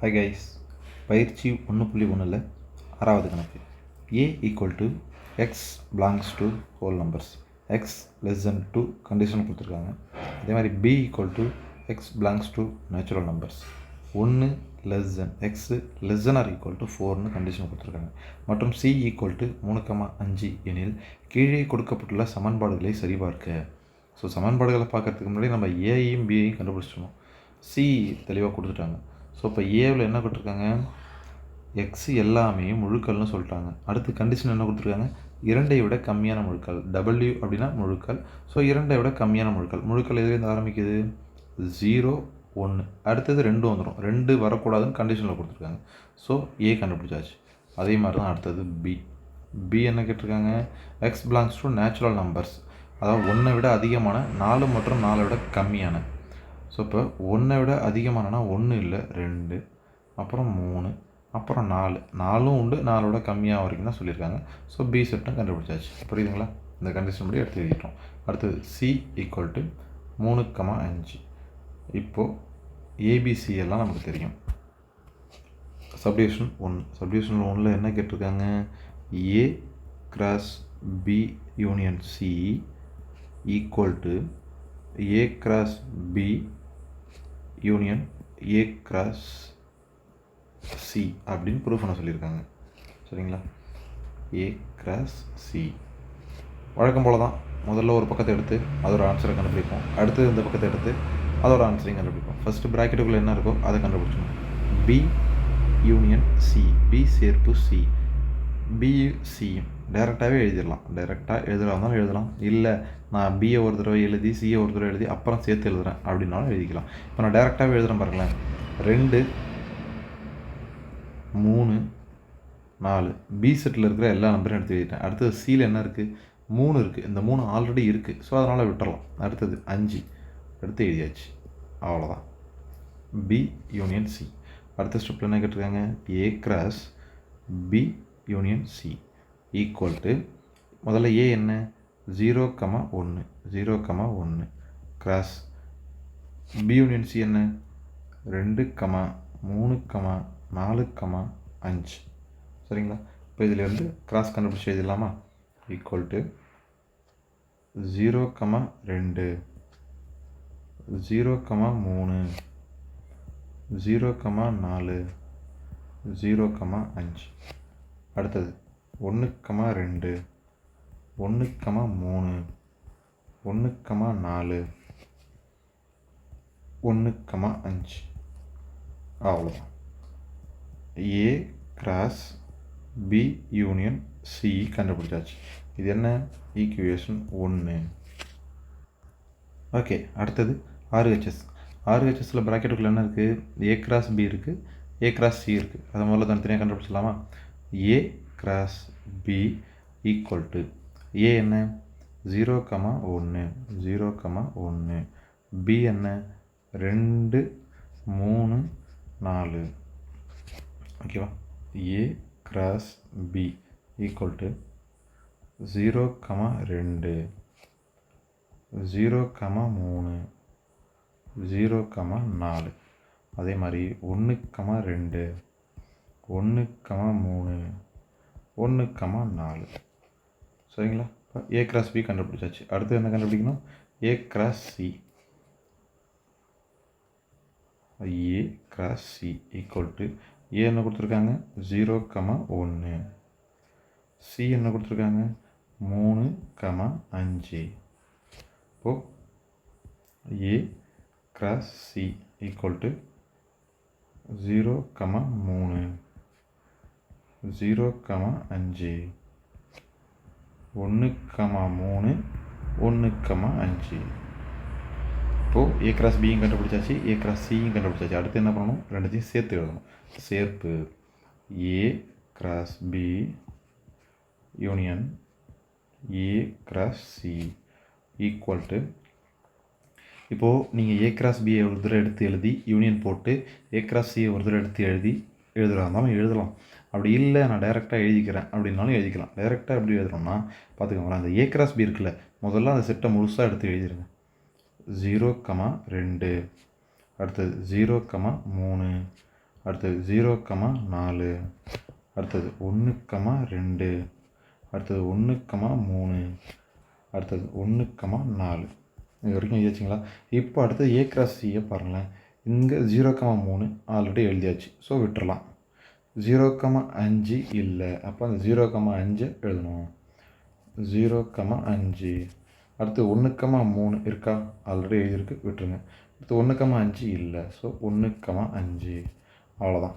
Hi guys பயிற்சி ஒன்று புள்ளி ஒன்றில் ஆறாவது கணக்கு. A equal to X belongs to whole numbers X less than two condition கொடுத்துருக்காங்க. அதே மாதிரி B equal to X belongs to natural numbers ஒன்று less than X less than or equal to ஃபோர்னு கண்டிஷன் கொடுத்துருக்காங்க. மற்றும் சி ஈக்குவல் டு மூணு comma அஞ்சு எனில் கீழே கொடுக்கப்பட்டுள்ள சமன்பாடுகளை சரிபார்க்க. ஸோ சமன்பாடுகளை பார்க்கறதுக்கு முன்னாடி நம்ம ஏஐயும் பியையும் கண்டுபிடிச்சிடணும். சி தெளிவாக கொடுத்துட்டாங்க. ஸோ இப்போ ஏவில் என்ன கொடுத்துருக்காங்க? எக்ஸ் எல்லாமே முழுக்கள்னு சொல்லிட்டாங்க. அடுத்து கண்டிஷன் என்ன கொடுத்துருக்காங்க? இரண்டை விட கம்மியான முழுக்கள். டபிள்யூ அப்படின்னா முழுக்கள். ஸோ இரண்டை விட கம்மியான முழுக்கள். முழுக்கள் எதுலேருந்து ஆரம்பிக்குது? ஜீரோ ஒன்று அடுத்தது ரெண்டு வந்துடும் ரெண்டு வரக்கூடாதுன்னு கண்டிஷனில் கொடுத்துருக்காங்க. ஸோ ஏ கண்டுபிடிச்சாச்சு. அதே மாதிரி தான் அடுத்தது பி பி என்ன கேட்டிருக்காங்க? X belongs to natural numbers அதாவது ஒன்றை விட அதிகமான நாலு மற்றும் நாலை விட கம்மியான. ஸோ இப்போ ஒன்றை விட அதிகமானனா ஒன்று இல்லை ரெண்டு அப்புறம் மூணு அப்புறம் நாலு. நாலும் உண்டு நாலோட கம்மியாக வரைக்கும் தான் சொல்லியிருக்காங்க ஸோ பி செட்டும் கண்டுபிடிச்சாச்சு. புரியுதுங்களா? இந்த கண்டிஷன் படி எடுத்து எழுதிட்டோம். அடுத்தது சி ஈக்குவல் டு மூணு கமா அஞ்சு. இப்போது ஏபிசி எல்லாம் நமக்கு தெரியும். சப்டிவிஷன் ஒன் சப்டிவிஷன் ஒன்றில் என்ன கேட்டிருக்காங்க? A cross B union C equal to A cross B union A cross C அப்படின்னு ப்ரூஃப் பண்ண சொல்லியிருக்காங்க. சரிங்களா? ஏ கிராஸ் சி வழக்கம் போல் தான் முதல்ல ஒரு பக்கத்தை எடுத்து அதோட ஆன்சரை கண்டுபிடிப்போம். அடுத்து இந்த பக்கத்தை எடுத்து அதோட ஆன்சரையும் கண்டுபிடிப்போம். ஃபஸ்ட்டு ப்ராக்கெட்டுக்குள்ளே என்ன இருக்கோ அதை கண்டுபிடிச்சோம் பி யூனியன் சி பி சேர்ப்பு சி பி சியும் டைரெக்டாகவே எழுதிடலாம். டைரெக்டாக எழுதுறா இருந்தாலும் எழுதலாம். இல்லை நான் பிஏ ஒரு தடவை எழுதி சிஏ ஒரு தடவை எழுதி அப்புறம் சேர்த்து எழுதுகிறேன் அப்படின்னாலும் எழுதிக்கலாம். இப்போ நான் டைரெக்டாகவே எழுதுகிறேன் பாருங்களேன். ரெண்டு மூணு நாலு. பி செட்டில் இருக்கிற எல்லா நம்பரையும் எடுத்து எழுதிட்டேன். அடுத்தது சியில் என்ன இருக்குது மூணு இருக்குது இந்த மூணு ஆல்ரெடி இருக்குது ஸோ அதனால் விட்டுறலாம். அடுத்தது அஞ்சு. எடுத்து எழுதியாச்சு. அவ்வளோதான் பி யூனியன் சி அடுத்த ஸ்டெப்பில் என்ன கேட்டிருக்காங்க? A cross B union C equal to முதல்ல ஏ என்ன? ஜீரோ கமா ஒன்று ஜீரோ கமா ஒன்று கிராஸ் பி யூனியன் சி என்ன? ரெண்டு கமா மூணு கமா நாலு கமா அஞ்சு. சரிங்களா? இப்போ இதில் வந்து கிராஸ் கண்டுபிடிச்சி எழுதிடலாமா? ஈக்குவல் டு ஜீரோ கமா ரெண்டு ஜீரோ கமா மூணு ஜீரோ கமா நாலு ஜீரோ கமா அஞ்சு. அடுத்தது. ஒன்றுக்கமா ரெண்டு ஒன்றுக்கமா மூணு ஒன்றுக்கமா நாலு ஒன்றுக்கமா அஞ்சு. அவ்வளோதான் A cross B union C கண்டுபிடிச்சாச்சு. இது என்ன? ஈக்குவேஷன் ஒன்று ஓகே அடுத்தது ஆர்ஹெச்எஸ் ஆர்ஹெச்எஸில் ப்ராக்கெட்டுக்குள்ளே என்ன இருக்குது ஏ கிராஸ் பி இருக்குது ஏ கிராஸ் சி இருக்குது அதை முதல்ல தனித்தனியாக கண்டுபிடிச்சலாமா A cross B equal to A என்ன? ஜீரோ கமா ஒன்று ஜீரோ கமா ஒன்று பி என்ன? ரெண்டு மூணு நாலு. ஓகேவா A cross B equal to zero comma ரெண்டு ஜீரோ கமா மூணு ஜீரோ கமா நாலு. அதே மாதிரி ஒன்று கமா ரெண்டு ஒன்று கமா மூணு ஒன்று கமா நாலு. சரிங்களா? இப்போ ஏ கிராஸ் பி கண்டுபிடிச்சாச்சு. அடுத்து என்ன கண்டுபிடிக்கணும்? A cross C A cross C equal to A என்ன கொடுத்துருக்காங்க? ஜீரோ கமா ஒன்று சி என்ன கொடுத்துருக்காங்க? மூணு கமா அஞ்சு. இப்போது A cross C equal to zero comma மூணு. ஜீரோ கமா அஞ்சு. ஒன்று கமா மூணு ஒன்று கமா அஞ்சு. இப்போது ஏ கிராஸ் பியும் கண்டுபிடிச்சாச்சு. ஏ கிராஸ் சியும் கண்டுபிடிச்சாச்சு. அடுத்து என்ன பண்ணணும்? ரெண்டுத்தையும் சேர்த்து எழுதணும். சேர்ப்பு. A cross B union A cross C equal to இப்போது நீங்கள் ஏ கிராஸ் பியை ஒரு தடவை எடுத்து எழுதி யூனியன் போட்டு ஏ கிராஸ் சியை ஒரு தடவை எடுத்து எழுதி எழுதுறா இருந்தாலும் எழுதலாம். அப்படி இல்லை நான் டைரெக்டாக எழுதிக்கிறேன் அப்படின்னாலும் எழுதிக்கலாம். டைரெக்டாக எப்படி எழுதுறோம்னா பார்த்துக்கோங்களேன் அந்த ஏ கிராஸ் பி இருக்குல்ல முதல்ல அந்த செட்டை முழுசாக எடுத்து எழுதிருங்க. ஜீரோ கமா ரெண்டு. அடுத்தது ஜீரோ கமா மூணு. அடுத்தது ஜீரோ கமா நாலு. அடுத்தது ஒன்று கமா ரெண்டு. அடுத்தது ஒன்று கமா மூணு. அடுத்தது ஒன்று கமா நாலு. இது வரைக்கும் எழுதியாச்சுங்களா? இப்போ அடுத்தது ஏ கிராஸ் சியை பாருங்களேன். இங்கே ஜீரோ கமா மூணு ஆல்ரெடி எழுதியாச்சு. ஸோ விட்டுறலாம். ஜீரோ கமா அஞ்சு இல்லை. அப்போ அந்த ஜீரோ கமா அஞ்சு எழுதணும். ஜீரோ கமா அஞ்சு அடுத்து ஒன்று கமா மூணு இருக்கா? ஆல்ரெடி எழுதியிருக்கு விட்டுருங்க. அடுத்து ஒன்று கமா அஞ்சு இல்லை. ஸோ ஒன்று கமா அஞ்சு அவ்வளோதான்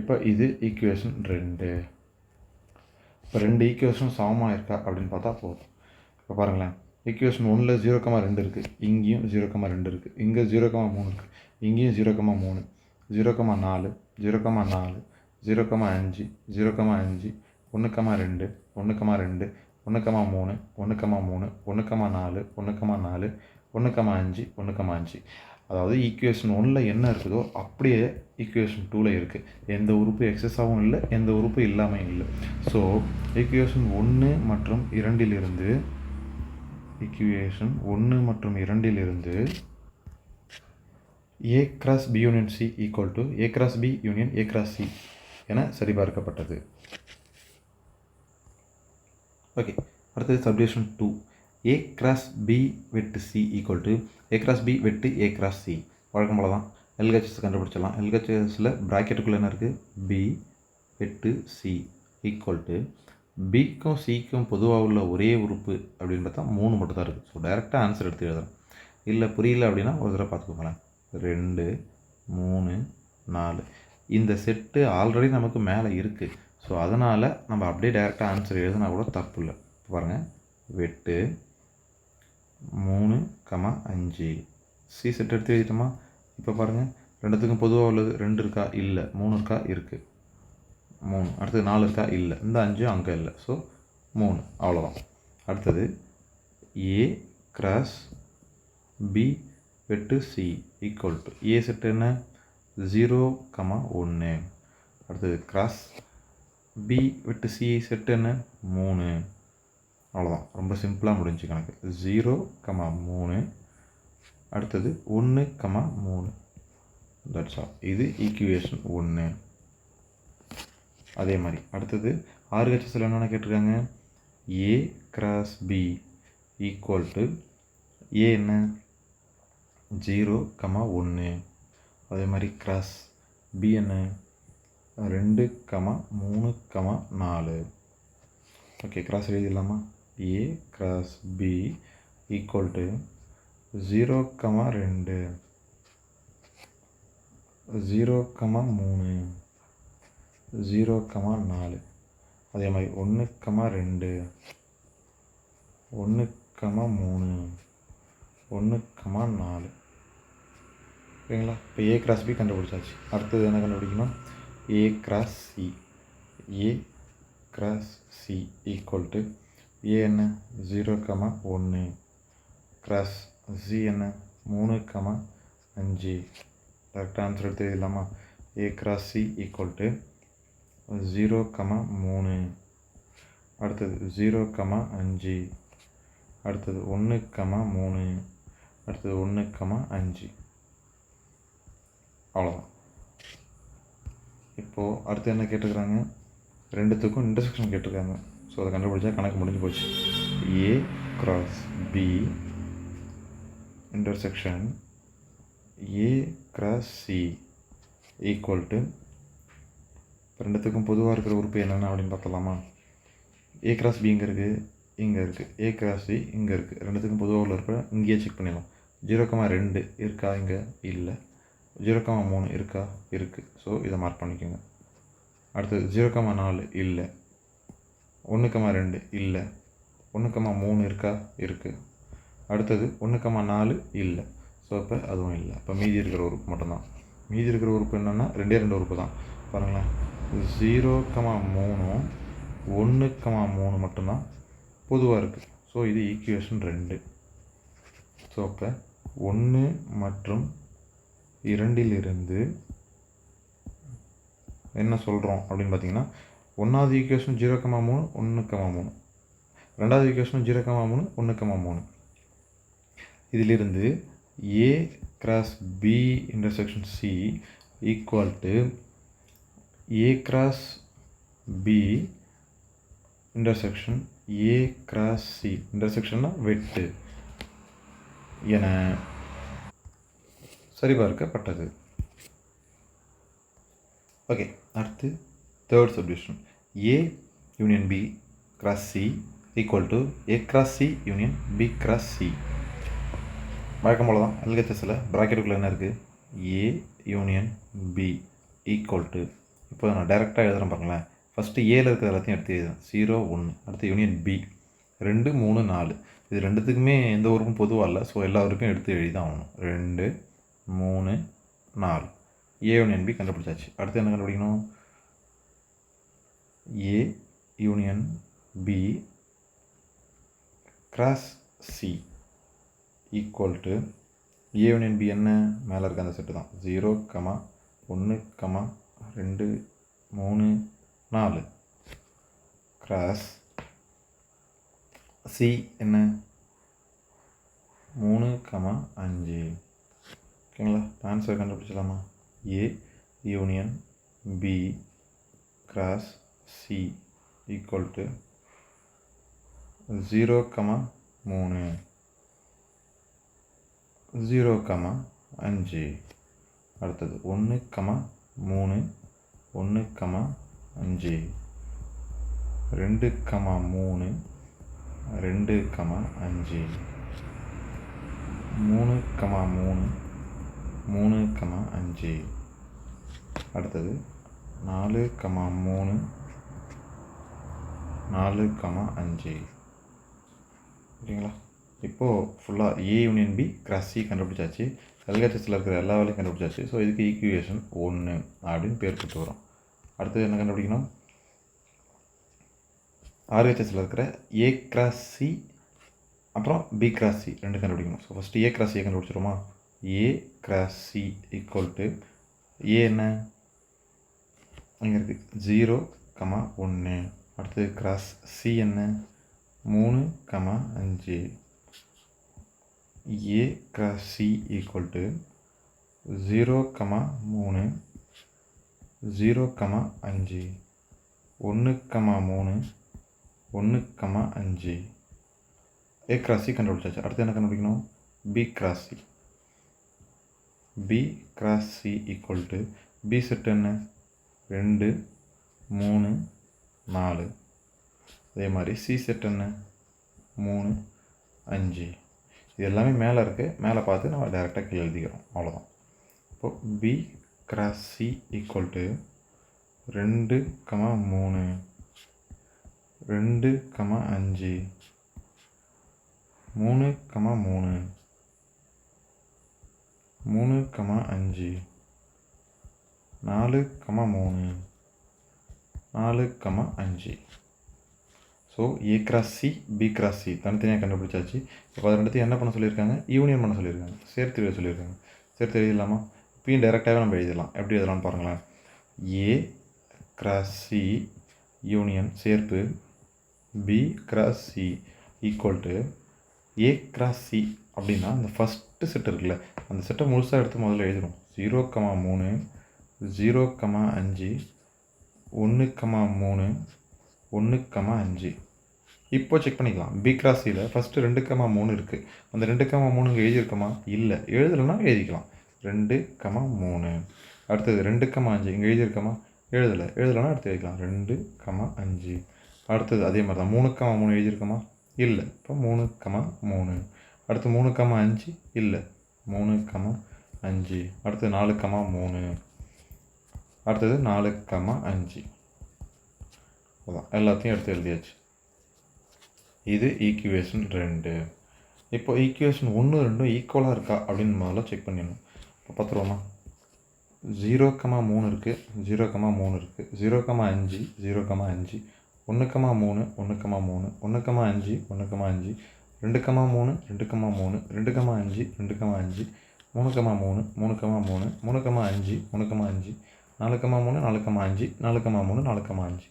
இப்போ இது ஈக்குவேஷன் ரெண்டு. இப்போ ரெண்டு ஈக்குவேஷன் சமமாக இருக்கா அப்படின்னு பார்த்தா போதும். இப்போ பாருங்களேன். ஈக்குவேஷன் ஒன்றில் ஜீரோ கமா ரெண்டு இருக்குது இங்கேயும் ஜீரோ கமா ரெண்டு இருக்குது இங்கே ஜீரோ கமா மூணு இருக்குது இங்கேயும் ஜீரோ கமா மூணு. ஜீரோ கமா நாலு. ஜீரோ கமா நாலு. ஜீரோ கமா அஞ்சு ஜீரோ கமா அஞ்சு ஒன்று கமா ரெண்டு ஒன்று கமா ரெண்டு ஒன்று கமா மூணு ஒன்று கமா மூணு ஒன்று கமா நாலு ஒன்று கமா நாலு ஒன்று கமா அஞ்சு ஒன்று கமா அஞ்சு. அதாவது ஈக்குவேஷன் ஒன்றில் என்ன இருக்குதோ அப்படியே ஈக்குவேஷன் டூவில் இருக்குது எந்த உறுப்பு எக்ஸஸாகவும் இல்லை எந்த உறுப்பு இல்லாமல் இல்லை. ஸோ ஈக்குவேஷன் ஒன்று மற்றும் இரண்டிலிருந்து ஈக்குவேஷன் ஒன்று மற்றும் இரண்டிலிருந்து A cross B union C equal to A cross B union A cross C என சரிபார்க்கப்பட்டது. ஓகே அடுத்தது subdivision two A cross B வெட்டு C equal to A cross B வெட்டு ஏ கிராஸ் சி வழக்கம் போல தான் எல்ஹெச்எஸ் கண்டுபிடிச்சிடலாம். எல்ஹெச்எஸில் ப்ராக்கெட்டுக்குள்ளே என்ன இருக்குது பி வெட்டு சி ஈக்குவல் டு பிக்கும் சிக்கும் பொதுவாக உள்ள ஒரே உறுப்பு அப்படின்னு பார்த்தா மூணு மட்டும் தான் இருக்குது ஸோ டைரெக்டாக ஆன்சர் எடுத்து எழுதுறேன் இல்லை புரியல அப்படின்னா ஒரு தடவை பார்த்துக்கோங்களேன். ரெண்டு மூணு நாலு. இந்த செட்டு ஆல்ரெடி நமக்கு மேலே இருக்குது ஸோ அதனால் நம்ம அப்படியே டேரெக்டாக ஆன்சர் எழுதினா கூட தப்பு இல்லை. பாருங்கள் வெட்டு மூணு கமா அஞ்சு. சி செட் எடுத்து எழுதிட்டோமா? இப்போ பாருங்கள் ரெண்டுத்துக்கும் பொதுவாக உள்ளது. ரெண்டு இருக்கா? இல்லை. மூணு இருக்கா? இருக்குது மூணு. அடுத்தது நாலு இருக்கா? இல்லை. இந்த அஞ்சும் அங்கே இல்லை. ஸோ மூணு. அவ்வளோதான் அடுத்தது ஏ கிராஸ் பி வெட்டு C equal to A set என்ன? ஜீரோ கமா ஒன்று அடுத்தது கிராஸ் பி விட்டு சி செட் என்ன? மூணு. அவ்வளோதான் ரொம்ப சிம்பிளாக முடிஞ்சு கணக்கு. ஜீரோ கமா மூணு. அடுத்தது ஒன்று கமா மூணு. தட்ஸ் ஆல் இது ஈக்குவேஷன் ஒன்று அதே மாதிரி. அடுத்தது ஆர்ஹெச்எஸில் என்னென்ன கேட்டிருக்காங்க? A cross B equal to A என்ன? ஜீரோ கமா ஒன்று அதே மாதிரி கிராஸ் பி என்ன? ரெண்டு கமா மூணு கமா நாலு. Okay cross எழுதிடலாமா? A cross B equal to zero comma ரெண்டு. ஜீரோ கமா மூணு. ஜீரோ கமா நாலு. அதே மாதிரி ஒன்று கமா ரெண்டு. ஒன்று கமா மூணு. ஒன்று கமா நாலு. ஓகேங்களா இப்போ ஏ கிராஸ் பி கண்டுபிடிச்சாச்சு. அடுத்தது என்ன கண்டுபிடிக்கணும்? A cross C A cross C equal to A என்ன? ஜீரோ கமா ஒன்று கிராஸ் சி என்ன? மூணு கமா அஞ்சு. கரெக்டாக ஆன்சர் எடுத்து இல்லாமா A cross C equal to zero comma மூணு. அடுத்தது ஜீரோ கமா அஞ்சு. அடுத்தது ஒன்று கமா மூணு. அடுத்தது ஒன்று கமா அஞ்சு. அவ்வளோதான் இப்போது அடுத்து என்ன கேட்டிருக்கிறாங்க ரெண்டுத்துக்கும் இன்டர்செக்ஷன் கேட்டிருக்காங்க. ஸோ அதை கண்டுபிடிச்சா கணக்கு முடிஞ்சு போச்சு. A cross B intersection A cross C equal to ரெண்டுத்துக்கும் பொதுவாக இருக்கிற உறுப்பு என்னென்ன அப்படின்னு பார்த்தலாமா ஏ கிராஸ் பி இங்கே இருக்குது இங்கே இருக்குது ஏ கிராஸ் சி இங்கே இருக்குது ரெண்டுத்துக்கும் பொதுவாக உள்ள இருப்ப இங்கேயே செக் பண்ணிடலாம். ஜீரோ கமா ரெண்டு இருக்கா இங்கே? இல்லை. ஜீரோ காமா மூணு இருக்கா? இருக்குது ஸோ இதை மார்க் பண்ணிக்கோங்க. அடுத்தது ஜீரோ காமா நாலு இல்லை. ஒன்று கமா ரெண்டு இல்லை. ஒன்று கமா மூணு இருக்கா? இருக்குது அடுத்தது ஒன்று கமா நாலு இல்லை. ஸோ இப்போ அதுவும் இல்லை. அப்போ மீதி இருக்கிற உறுப்பு மட்டும்தான். மீதி இருக்கிற உறுப்பு என்னென்னா ரெண்டே ரெண்டு உறுப்பு தான். பாருங்களேன். ஜீரோ கமா மூணும் ஒன்று கமா மூணு மட்டும்தான் பொதுவாக இருக்குது ஸோ இது ஈக்குவேஷன் ரெண்டு. ஸோ அப்போ ஒன்று மற்றும் இரண்டிலிருந்து என்ன சொல்கிறோம் அப்படின்னு பார்த்தீங்கன்னா ஒன்றாவது ஈக்குவேஷன் ஜீரோ கமா மூணு ஒன்று கமா மூணு ரெண்டாவது ஈக்குவேஷன் ஜீரோ கமா மூணு ஒன்று கமா மூணு இதிலிருந்து A cross B intersection C equal to A cross B intersection A cross C இன்டர்செக்ஷன்னா வெட்டு என சரிபார்க்கப்பட்டது. ஓகே அடுத்து third subdivision A union B cross C equal to A cross C union B cross C வழக்கம் போல தான் எல்ஹெச்எஸில் ப்ராக்கெட்டுக்குள்ளே என்ன இருக்குது A union B equal to இப்போ நான் டைரெக்டாக எழுதுகிறேன் பாருங்களேன். ஃபஸ்ட்டு ஏல இருக்கிற எல்லாத்தையும் எடுத்து எழுதுறேன். ஜீரோ ஒன்று அடுத்து யூனியன் பி ரெண்டு மூணு நாலு. இது ரெண்டுத்துக்குமே எந்த ஊருக்கும் பொதுவாக இல்லை. ஸோ எல்லா ஊருக்கும் எடுத்து எழுதி தான் ஆகணும். ரெண்டு மூணு நாலு. ஏ யூனியன் பி கண்டுபிடிச்சாச்சு. அடுத்து என்ன கண்டுபிடிக்கணும்? A union B cross C equal to A union B என்ன? மேலே இருக்க அந்த செட்டு தான். ஜீரோ கமா ஒன்று கமா ரெண்டு மூணு நாலு. கிராஸ் சி என்ன? மூணு கமா அஞ்சு. ஓகேங்களா? Answer கண்டுபிடிச்சலாமா A union B cross C equal to zero comma மூணு. ஜீரோ கமா அஞ்சு. அடுத்தது ஒன்று கமா மூணு ஒன்று கமா அஞ்சு. ரெண்டு கமா மூணு ரெண்டு கமா அஞ்சு. மூணு கமா மூணு மூணு கமா அஞ்சு. அடுத்தது நாலு கமா மூணு. நாலு கமா அஞ்சு. ஓகேங்களா இப்போது ஃபுல்லாக A union B cross C கண்டுபிடிச்சாச்சு. எல்ஹெச்எஸில் இருக்கிற எல்லா வேலையும் கண்டுபிடிச்சாச்சு. ஸோ இதுக்கு ஈக்குவேஷன் ஒன்று அப்படின்னு பேர் கொடுத்து வரும். அடுத்தது என்ன கண்டுபிடிக்கணும்? ஆர்ஹெச்எஸில் இருக்கிற ஏ கிராஸ் சி அப்புறம் பி கிராஸ் சி ரெண்டு கண்டுபிடிக்கணும். So first A cross C கண்டுபிடிச்சிருமா A cross C equal to A என்ன? இங்கே இருக்குது ஜீரோ கமா ஒன்று அடுத்தது கிராஸ் சி என்ன? மூணு கமா அஞ்சு. A cross C equal to zero comma மூணு. ஜீரோ கமா அஞ்சு. ஒன்று கமா மூணு. ஒன்று கமா அஞ்சு. ஏ கிராஸ் சி கண்டுபிடிச்சாச்சு அடுத்து என்ன கண்டுபிடிக்கணும்? B cross C. B cross C equal to B set என்ன? ரெண்டு மூணு நாலு. அதே மாதிரி சி செட் என்ன? மூணு அஞ்சு. இது எல்லாமே மேலே இருக்குது மேலே பார்த்து நம்ம டேரெக்டாக கீழே எழுதிக்கிறோம். அவ்வளோதான் இப்போது B cross C equal to ரெண்டு கமா மூணு. ரெண்டு கமா அஞ்சு. மூணு கமா மூணு. மூணு கமா அஞ்சு. நாலு கமா மூணு. நாலு கமா அஞ்சு. So A cross C B cross C தனித்தனியாக கண்டுபிடிச்சாச்சு. இப்போ அதை ரெண்டுத்தையும் என்ன பண்ண சொல்லியிருக்காங்க? யூனியன் பண்ண சொல்லியிருக்காங்க. சேர்த்து எழுத சொல்லியிருக்காங்க. சேர்த்து எழுதிடலாமா? இப்பயும் டைரெக்டாகவே நம்ம எழுதிடலாம். எப்படி எழுதலாம்னு பாருங்களேன். ஏ கிராஸ் சி யூனியன் சேர்ப்பு. B cross C equal to A cross C அப்படின்னா அந்த ஃபஸ்ட்டு செட் இருக்குல்ல அந்த செட்டை முழுசாக எடுத்து முதல்ல எழுதிடும் ஜீரோ கமா மூணு ஜீரோ கமா அஞ்சு ஒன்று கமா மூணு ஒன்று கமா அஞ்சு. இப்போ செக் பண்ணிக்கலாம். பி கிராஸியில் ஃபஸ்ட்டு ரெண்டு கமா மூணு இருக்குது அந்த ரெண்டு கமா மூணு இங்கே எழுதியிருக்கோமா? இல்லை. எழுதலைன்னா எழுதிக்கலாம். ரெண்டு கமா மூணு. அடுத்தது ரெண்டு கமா அஞ்சு. இங்கே எழுதியிருக்கோமா? எழுதலை. எழுதலைன்னா அடுத்து எழுதிக்கலாம். ரெண்டு கமா அஞ்சு. அடுத்தது அதே மாதிரி தான் மூணு கமா மூணு எழுதியிருக்கோமா? இல்லை. இப்போ மூணு கமா மூணு. அடுத்து மூணு கமா அஞ்சு? இல்லை. மூணு கமா அஞ்சு. அடுத்தது நாலு கமா மூணு. அடுத்தது நாலு கமா அஞ்சு. அதான் எல்லாத்தையும் எடுத்து எழுதியாச்சு. இது ஈக்குவேஷன் ரெண்டு. இப்போ ஈக்குவேஷன் ஒன்று ரெண்டும் ஈக்குவலாக இருக்கா அப்படின்னு முதல்ல செக் பண்ணிடணும். இப்போ பார்த்துருவோமா? ஜீரோ கமா மூணு இருக்குது ஜீரோ கமா மூணு இருக்குது ஜீரோ கமா அஞ்சு. ஜீரோ கமா அஞ்சு. ஒன்றுக்கமா மூணு ஒன்றுக்கமா மூணு ஒன்றுக்கமா அஞ்சு ஒன்றுக்கமா அஞ்சு ரெண்டு கமா மூணு ரெண்டு மூணு ரெண்டு அஞ்சு ரெண்டு கமா அஞ்சு மூணு மூணு மூணு கமா மூணு மூணு அஞ்சு மூணு அஞ்சு நாலு மூணு நாலுக்கமா அஞ்சு நாலு கமா மூணு நாலு அஞ்சு.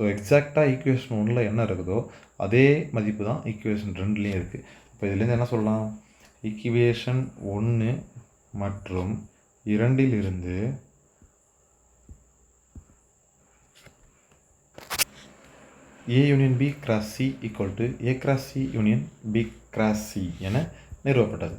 ஸோ எக்ஸாக்டாக ஈக்குவேஷன் ஒன்றில் என்ன இருக்குதோ அதே மதிப்பு தான் ஈக்குவேஷன் ரெண்டுலேயும் இருக்குது இப்போ இதுலேருந்து என்ன சொல்லலாம்? ஈக்குவேஷன் ஒன்று மற்றும் இரண்டிலிருந்து A union B cross C equal to A cross C union B cross C என நிறுவப்பட்டது.